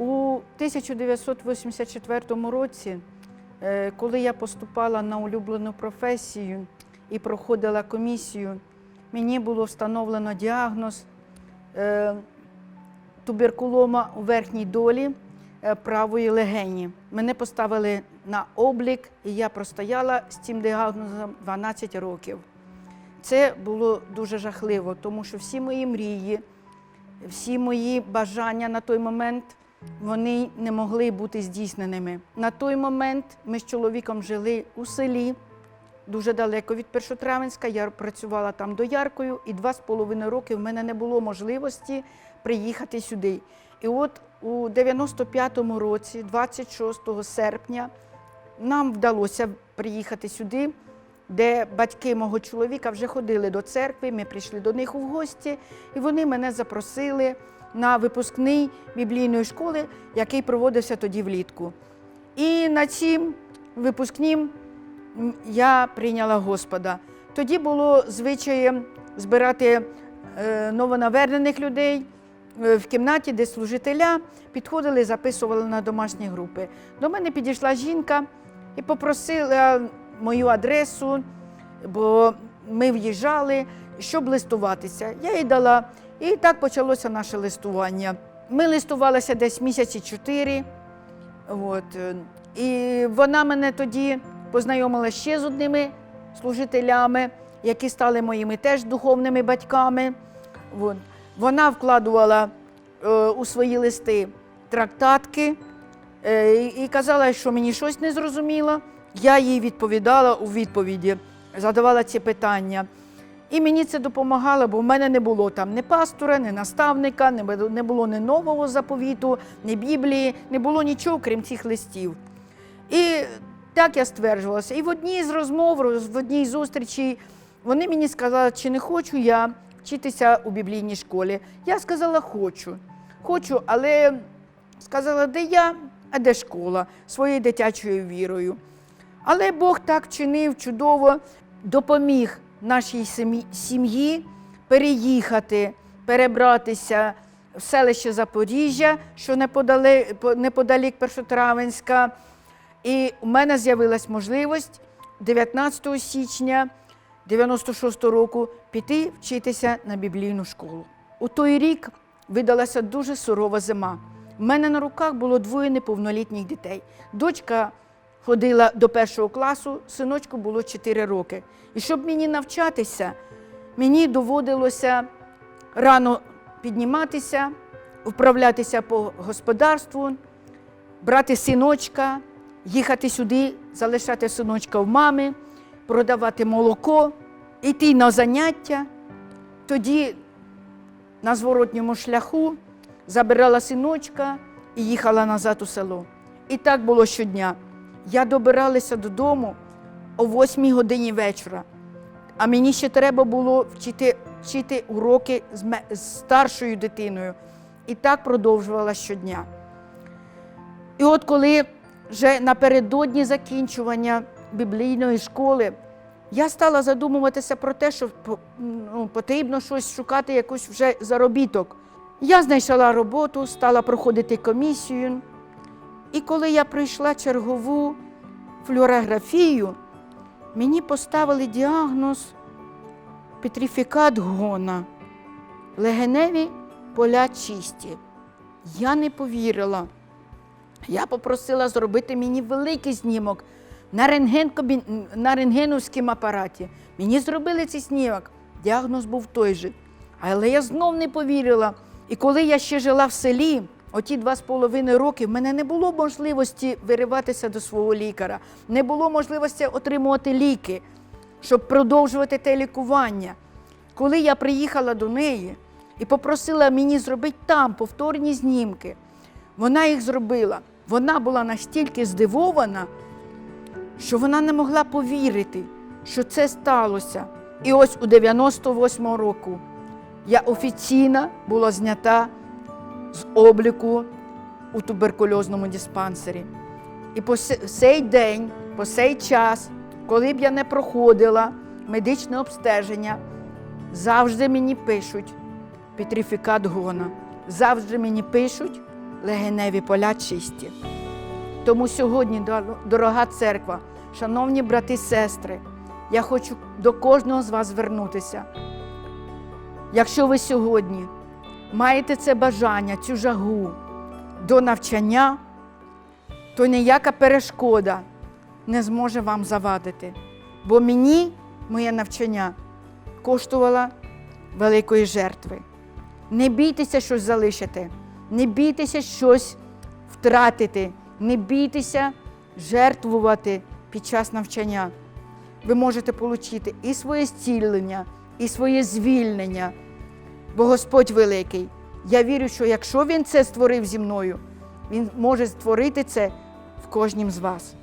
У 1984 році, е, коли я поступала на улюблену професію і проходила комісію, мені було встановлено діагноз е, туберкулома у верхній долі е, правої легені. Мене поставили на облік, і я простояла з цим діагнозом 12 років. Це було дуже жахливо, тому що всі мої мрії, всі мої бажання на той момент вони не могли бути здійсненими. На той момент ми з чоловіком жили у селі, дуже далеко від Першотравенська. Я працювала там дояркою, і два з половиною роки в мене не було можливості приїхати сюди. І от у 95-му році, 26 серпня, нам вдалося приїхати сюди, де батьки мого чоловіка вже ходили до церкви. Ми прийшли до них у гості, і вони мене запросили на випускний біблійної школи, який проводився тоді влітку. І на цім випускнім я прийняла Господа. Тоді було звичаєм збирати е, новонавернених людей е, в кімнаті, де служителя підходили, записували на домашні групи. До мене підійшла жінка і попросила мою адресу, бо ми в'їжджали, щоб листуватися. Я їй дала, і так почалося наше листування. Ми листувалися десь місяці чотири. От. е, І вона мене тоді познайомила ще з одними служителями, які стали моїми теж духовними батьками. От. Вона вкладувала е, у свої листи трактатки е, і і казала, що мені щось не зрозуміло. Я їй відповідала у відповіді, задавала ці питання. І мені це допомагало, бо в мене не було там ні пастора, ні наставника, не було- ні нового заповіту, ні Біблії, не було нічого, крім цих листів. І так я стверджувалася. І в одній з розмов, в одній з зустрічей, вони мені сказали, чи не хочу я вчитися у біблійній школі. Я сказала, хочу. Хочу, але сказала, де я, а де школа своєю дитячою вірою. Але Бог так чинив чудово, допоміг нашій сім'ї переїхати, перебратися в селище Запоріжжя, що неподалік Першотравенська. І у мене з'явилась можливість 19 січня 96 року піти вчитися на біблійну школу. У той рік видалася дуже сурова зима. У мене на руках було двоє неповнолітніх дітей. Дочка ходила до першого класу, синочку було 4 роки. І щоб мені навчатися, мені доводилося рано підніматися, вправлятися по господарству, брати синочка, їхати сюди, залишати синочка в мами, продавати молоко, йти на заняття. Тоді на зворотньому шляху забирала синочка і їхала назад у село. І так було щодня. Я добиралася додому о 8 годині вечора, а мені ще треба було вчити, вчити уроки з, старшою дитиною. І так продовжувала щодня. І от коли вже напередодні закінчування біблійної школи, я стала задумуватися про те, що ну, потрібно щось шукати, якийсь вже заробіток. Я знайшла роботу, стала проходити комісію. І коли я пройшла чергову флюорографію, мені поставили діагноз петрифікат гона, легеневі поля чисті. Я не повірила. Я попросила зробити мені великий знімок на, рентген, на рентгеновському апараті. Мені зробили цей знімок. Діагноз був той же. Але я знов не повірила. І коли я ще жила в селі, оті два з половиною роки, в мене не було можливості вириватися до свого лікаря, не було можливості отримувати ліки, щоб продовжувати те лікування. Коли я приїхала до неї і попросила мені зробити там повторні знімки, вона їх зробила. Вона була настільки здивована, що вона не могла повірити, що це сталося. І ось у 98-му року я офіційно була знята з обліку у туберкульозному диспансері. І по сей день, по сей час, коли б я не проходила медичне обстеження, завжди мені пишуть петрифікат гона. Завжди мені пишуть, легеневі поля чисті. Тому сьогодні, дорога церква, шановні брати і сестри, я хочу до кожного з вас звернутися. Якщо ви сьогодні маєте це бажання, цю жагу до навчання, то ніяка перешкода не зможе вам завадити. Бо мені моє навчання коштувало великої жертви. Не бійтеся щось залишити, не бійтеся щось втратити, не бійтеся жертвувати під час навчання. Ви можете отримати і своє зцілення, і своє звільнення. Бо Господь великий. Я вірю, що якщо Він це створив зі мною, Він може створити це в кожнім з вас.